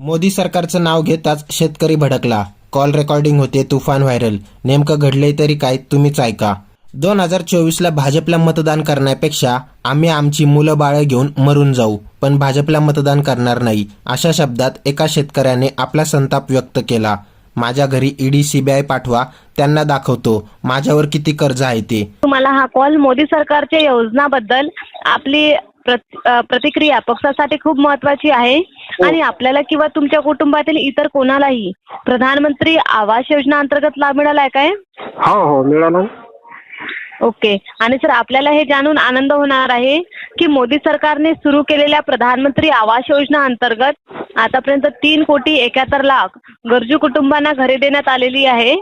मोदी सरकारचं नाव घेताच शेतकरी भडकला. कॉल रेकॉर्डिंग होते तुफान व्हायरल. नेमकं घडलंय तरी काय तुम्हीच ऐका. दोन हजार चोवीसला भाजपला मतदान करण्यापेक्षा आम्ही आमची मुलं बाळं घेऊन मरून जाऊ पण भाजपला मतदान करणार नाही अशा शब्दात एका शेतकऱ्याने आपला संताप व्यक्त केला. माझ्या घरी ईडी सीबीआय पाठवा त्यांना दाखवतो माझ्यावर किती कर्ज आहे ते. तुम्हाला हा कॉल मोदी सरकारच्या योजनाबद्दल आपली प्रतिक्रिया पक्षासाठी खूप महत्वाची आहे. आणि आपल्याला किंवा तुमच्या कुटुंबातील इतर कोणालाही प्रधानमंत्री आवास योजना अंतर्गत लाभ मिळालाय काय? हो हो मिळाला ओके. आणि सर आपल्याला हे जाणून आनंद होणार आहे की मोदी सरकारने सुरू केलेल्या प्रधानमंत्री आवास योजना अंतर्गत आतापर्यंत तीन कोटी एकाहत्तर लाख गरजू कुटुंबांना घरे देण्यात आलेली आहे.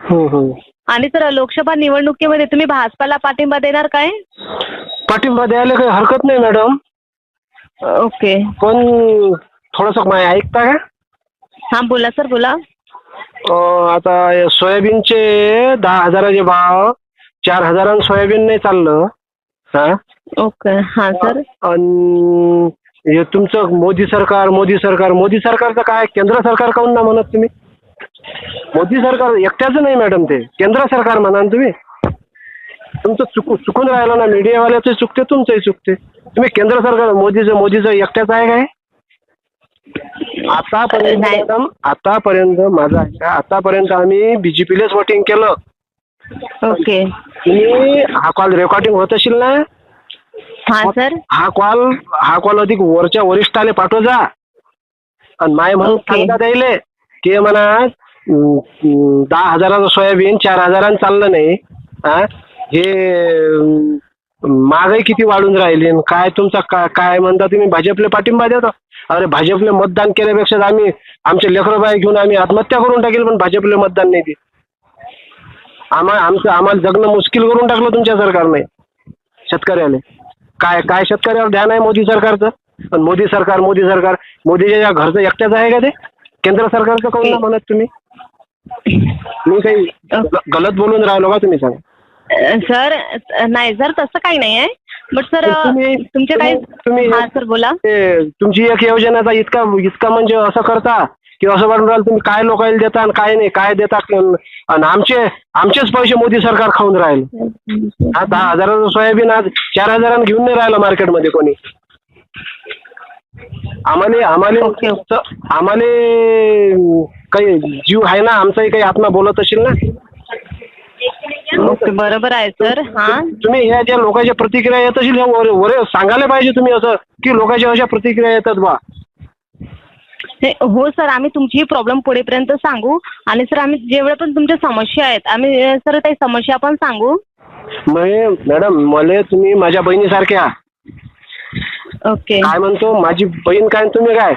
हो हो. आणि सर लोकसभा निवडणुकीमध्ये तुम्ही भाजपाला पाठिंबा देणार काय? पाठिंबा द्यायला काही हरकत नाही मॅडम ओके पण थोडंसं माय ऐकता का हा बोला सर बोला. अं, आता हे सोयाबीनचे दहा हजाराचे भाव चार हजारानं सोयाबीन नाही चाललं. हा? ओके हा सर. आणि हे तुमचं मोदी सरकार मोदी सरकार मोदी सरकारचं काय केंद्र सरकार काहून ना म्हणत तुम्ही? मोदी सरकार एकट्याचं नाही मॅडम ते. केंद्र सरकार म्हणा ना तुम्ही? तुमचं चुकू चुकून राहिलं ना मीडियावाल्याचं चुकते तुमचंही चुकते. तुम्ही केंद्र सरकार मोदीचं मोदीचं एकट्याचं आहे काय? आतापर्यंत नाही. मॅडम आतापर्यंत माझं ऐका आतापर्यंत आम्ही बीजेपीलाच वोटिंग केलं. ओके. तुम्ही हा कॉल रेकॉर्डिंग होत असेल ना? हा सर. हा कॉल हा कॉल अधिक वरच्या वरिष्ठाले पाठव जा. आणि माय म्हणून. सांगता द्यायले की म्हणा अं, अं, दहा हजाराचं सोयाबीन चार हजारानं चाललं नाही. हा? हे महागाई किती वाढून राहिली आणि काय तुमचा का- काय म्हणता तुम्ही? भाजपले पाठिंबा देता? अरे भाजपले मतदान केल्यापेक्षा आम्ही आमचे लेकरं बाई घेऊन आम्ही आत्महत्या करून टाकेल पण भाजपले मतदान नाही देत. आम्हाला आमचं आम्हाला जगणं मुश्किल करून टाकलं तुमच्या सरकारने शेतकऱ्याले काय काय शेतकऱ्यावर ध्यान आहे मोदी सरकारचं? पण मोदी सरकार मोदी सरकार मोदीच्या या घरचं एकट्याच आहे का ते? केंद्र सरकारचं कोण म्हणत तुम्ही? मी काही गलत बोलून राहिलो का तुम्ही सांगा? सर नाही सर तसं काही नाही आहे. बट सर तुम्ही- तुमचे काही तुम्ही- हा सर बोला. ते तुमची एक योजनाचा इतका इतका म्हणजे असं करता की असं वाटून राहिलं तुम्ही काय लोकांना देता आणि काय नाही काय देता आणि आमचे आमचेच पैसे मोदी सरकार खाऊन राहील. हा दहा हजाराचं सोयाबीन आज चार हजारानं घेऊन नाही राहिलं मार्केटमध्ये कोणी. आम्हाला आम्हाला. आम्हाला काही जीव आहे ना आमचाही काही आत्मा बोलत असेल ना? बरोबर आहे सर. हा. तुम्ही ह्या ज्या लोकांच्या प्रतिक्रिया येत असेल वर सांगायला पाहिजे तुम्ही असं की लोकांच्या अशा प्रतिक्रिया येतात बा. हो सर आम्ही तुमची प्रॉब्लेम पुढेपर्यंत सांगू. आणि सर आम्ही जेवढ्या पण तुमच्या समस्या आहेत आम्ही सर काही समस्या पण सांगू. मॅडम मला तुम्ही माझ्या बहिणीसारख्या. ओके. काय म्हणतो? माझी बहीण काय तुम्ही काय?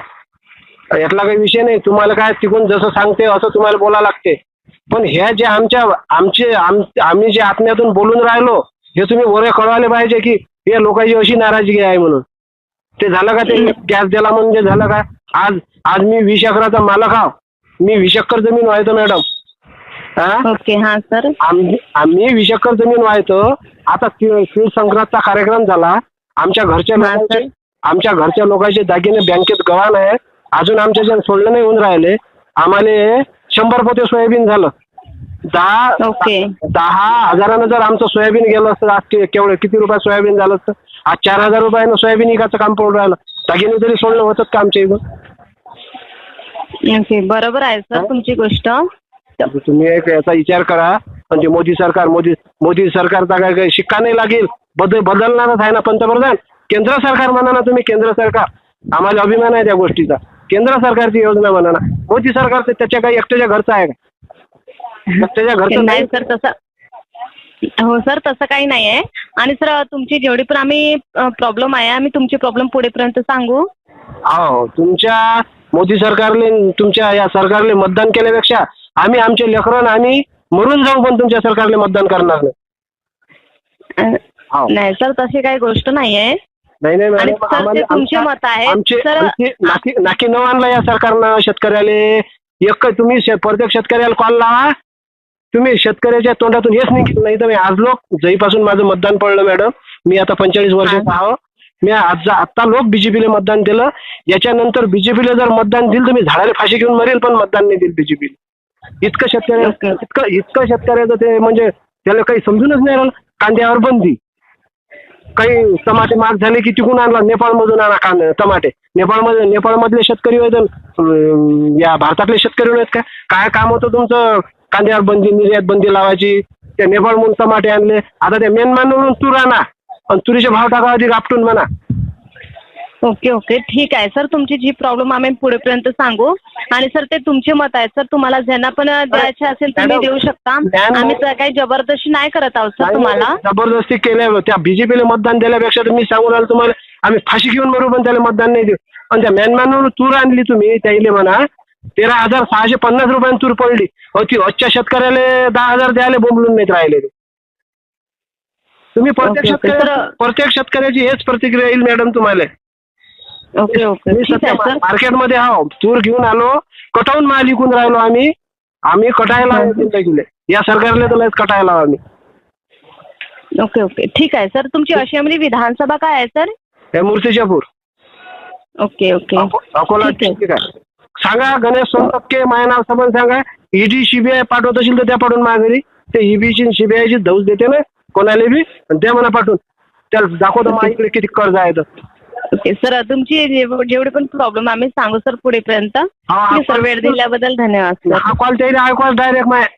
यातला काही विषय नाही. तुम्हाला काय तिकून जसं सांगते असं तुम्हाला बोला लागते. पण ह्या ज्या आमच्या आमचे आम आम्ही जे आत्म्यातून बोलून राहिलो हे तुम्ही वरे कळवायला पाहिजे की या लोकांची अशी नाराजगी आहे म्हणून. ते झालं का ते गॅस दिला म्हणजे झालं का? आज आज मी वीस एकराचा मालक आहो. मी वीस एकर जमीन व्हायचो मॅडम. ओके हा सर. आम्ही आम्ही वीस एकर जमीन व्हायचो आता तीळ संक्रांतचा कार्यक्रम झाला. आमच्या घरच्या लोकांचे. आमच्या घरच्या लोकांचे दागिने बँकेत गव्हाण आहे. अजून आमच्या जण सोडलं नाही होऊन राहिले. आम्हाला शंभर पोते सोयाबीन झालं. दहा ओके. दहा हजारानं जर आमचं सोयाबीन गेलं असतं आज केवढं किती रुपयात सोयाबीन झालं असतं? आज चार हजार रुपयानं सोयाबीन विकायचं काम पडून राहिलं. दागिने तरी सोडलं होतं का आमच्या इथं? ओके बरोबर आहे सर तुमची गोष्ट. तर तुम्ही एक याचा विचार करा. म्हणजे मोदी सरकार मोदी मोदी सरकारचा काय काही शिक्का नाही लागेल. बदल बदलणारच आहे ना पंतप्रधान. केंद्र सरकार म्हणा ना तुम्ही केंद्र सरकार. आम्हाला अभिमान आहे त्या गोष्टीचा. केंद्र सरकारची योजना म्हणा ना मोदी सरकार त्याच्या काही एकट्याच्या घरचं आहे का? एकट्याच्या घरचं नाही नाही. सर तसं हो सर तसं काही नाही आहे. आणि सर तुमची जेवढी पण आम्ही प्रॉब्लेम आहे आम्ही तुमची प्रॉब्लेम पुढेपर्यंत सांगू. हो तुमच्या मोदी सरकारले तुमच्या या सरकारले मतदान केल्यापेक्षा आम्ही आमचे लेकरं आम्ही मरून जाऊ पण तुमच्या सरकारले मतदान करणार नाही. अ, हो नाही सर तशी काही गोष्ट नाही आहे. नाही नाही मॅडम. आमचे नाकी न आणलं या सरकारनं शेतकऱ्याले एक तुम्ही प्रत्येक शेतकऱ्याला कॉल लावा. तुम्ही शेतकऱ्याच्या तोंडातून हेच निघत नाही तर मी आज लोक जईपासून माझं मतदान पडलं मॅडम. मी आता पंचेचाळीस वर्षाचा आहो. मी आज आता लोक बीजेपीला मतदान दिलं याच्यानंतर बीजेपीला जर मतदान दिलं तर मी झाडाला फाशी घेऊन मरेल पण मतदान नाही दिलं बीजेपीला इतकं शेतकरी ओके. इतकं इतकं शेतकऱ्याचं ते म्हणजे त्याला काही समजूनच नाही राहिलं. कांद्यावर बंदी. काही टमाटे महाग झाले की तिकून आणला नेपाळमधून आणा कांदा टमाटे. नेपाळमध्ये नेपाळमधले शेतकरी होत या भारतातले शेतकरी नाहीत का काय? काम होतं तुमचं? कांद्यावर बंदी निर्यात बंदी लावायची. त्या नेपाळमधून टमाटे आणले. आता त्या म्यानमारवरून तूर आणा. आणि तुरीचे भाव टाका अधिक म्हणा. Okay okay. ठीक आहे. सर तुमची जी प्रॉब्लेम आम्ही पुढेपर्यंत सांगू. आणि सर ते तुमचे मत आहेत सर तुम्हाला ज्यांना पण द्यायचे असेल तुम्ही देऊ शकता. आम्ही तर काही जबरदस्ती नाही करत आहोत सर तुम्हाला. जबरदस्ती केल्या त्या बीजेपीला मतदान दिल्यापेक्षा तुम्ही सांगून आलं तुम्हाला आम्ही फाशी घेऊन मरू पण त्याला मतदान नाही देऊ. पण त्या म्यानमारवरून तूर आणली तुम्ही त्याईले म्हणा. तेरा हजार सहाशे पन्नास रुपयाने तूर पडली. अहो ती आजच्या शेतकऱ्याला दहा हजार द्यायला बोंबलून नाहीत राहिले. ते. तुम्ही प्रत्येक ओके, ओके. शेतकऱ्या तर- प्रत्येक शेतकऱ्याची हेच प्रतिक्रिया येईल मॅडम तुम्हाला. ओके मी सध्या मार्केटमध्ये आहो तूर घेऊन आलो. कटावून माल विकून राहिलो आम्ही. आम्ही कटायला हं. या सरकारला तर कटायला आम्ही. Okay okay. ठीक आहे सर. तुमची अशामली विधानसभा काय आहे सर? हे मूर्तिजापूर ओके ओके. अको- अकोला सांगा गणेश सोनटक्के माझ्या नाव समज सांगा. ईडी सीबीआय पाठवत असेल तर त्या पाठवून माझ्या घरी. ते ईबीची सीबीआयची दौस देते ना कोणाला बी. आणि त्या म्हणा पाठवून. त्याला दाखवतो माझ्या इकडे किती कर्ज आहे तर ओके सर तुमची जेव- जेवढे पण प्रॉब्लेम आम्ही सांगू सर पुढेपर्यंत. हा, ठीक आहे सर वेळ दिल्याबद्दल धन्यवाद सर. हा कॉल डायरेक्ट माझ्या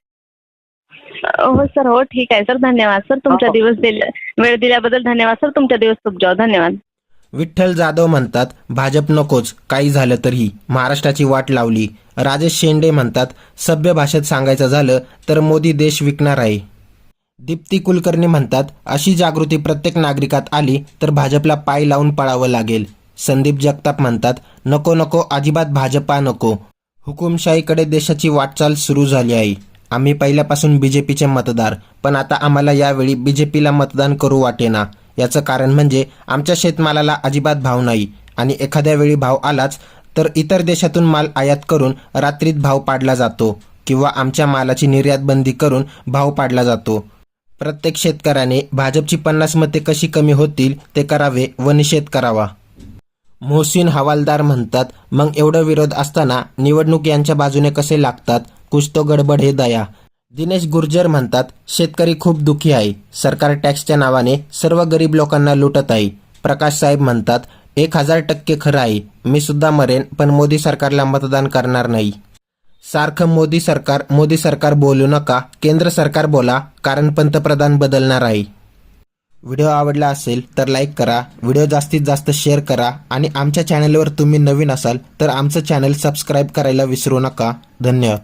हो सर हो ठीक आहे सर धन्यवाद सर तुमचा हो. दिवस दिल्या वेळ दिल्याबद्दल धन्यवाद सर तुमचा दिवस खूप जाऊ धन्यवाद. विठ्ठल जाधव म्हणतात भाजप नकोच काही झालं तरी महाराष्ट्राची वाट लावली. राजेश शेंडे म्हणतात सभ्य भाषेत सांगायचं झालं तर मोदी देश विकणार आहे. दीप्ती कुलकर्णी म्हणतात अशी जागृती प्रत्येक नागरिकात आली तर भाजपला पाय लावून पळावं लागेल. संदीप जगताप म्हणतात नको नको अजिबात भाजपा नको. हुकुमशाहीकडे देशाची वाटचाल सुरू झाली आहे. आम्ही पहिल्यापासून बीजेपीचे मतदार पण आता आम्हाला यावेळी बीजेपीला मतदान करू वाटेना. याचं कारण म्हणजे आमच्या शेतमालाला अजिबात भाव नाही. आणि एखाद्या वेळी भाव आलाच तर इतर देशातून माल आयात करून रात्रीत भाव पाडला जातो किंवा आमच्या मालाची निर्यातबंदी करून भाव पाडला जातो. प्रत्येक शेतकऱ्याने भाजपची पन्नास मते कशी कमी होतील ते करावे व निषेध करावा. मोहसिन हवालदार म्हणतात मग एवढं विरोध असताना निवडणूक यांच्या बाजूने कसे लागतात? कुछ तो गडबड हे दया. दिनेश गुर्जर म्हणतात शेतकरी खूप दुखी आहे. सरकार टॅक्सच्या नावाने सर्व गरीब लोकांना लुटत आहे. प्रकाश साहेब म्हणतात एक हजार टक्के खरं आहे. मी सुद्धा मरेन पण मोदी सरकारला मतदान करणार नाही. सारखं मोदी सरकार मोदी सरकार बोलू नका केंद्र सरकार बोला कारण पंतप्रधान बदलणार आहे. व्हिडिओ आवडला असेल तर लाईक करा व्हिडिओ जास्तीत जास्त शेअर करा आणि आमच्या चॅनलवर तुम्ही नवीन असाल तर आमचं चॅनल सबस्क्राईब करायला विसरू नका. धन्यवाद.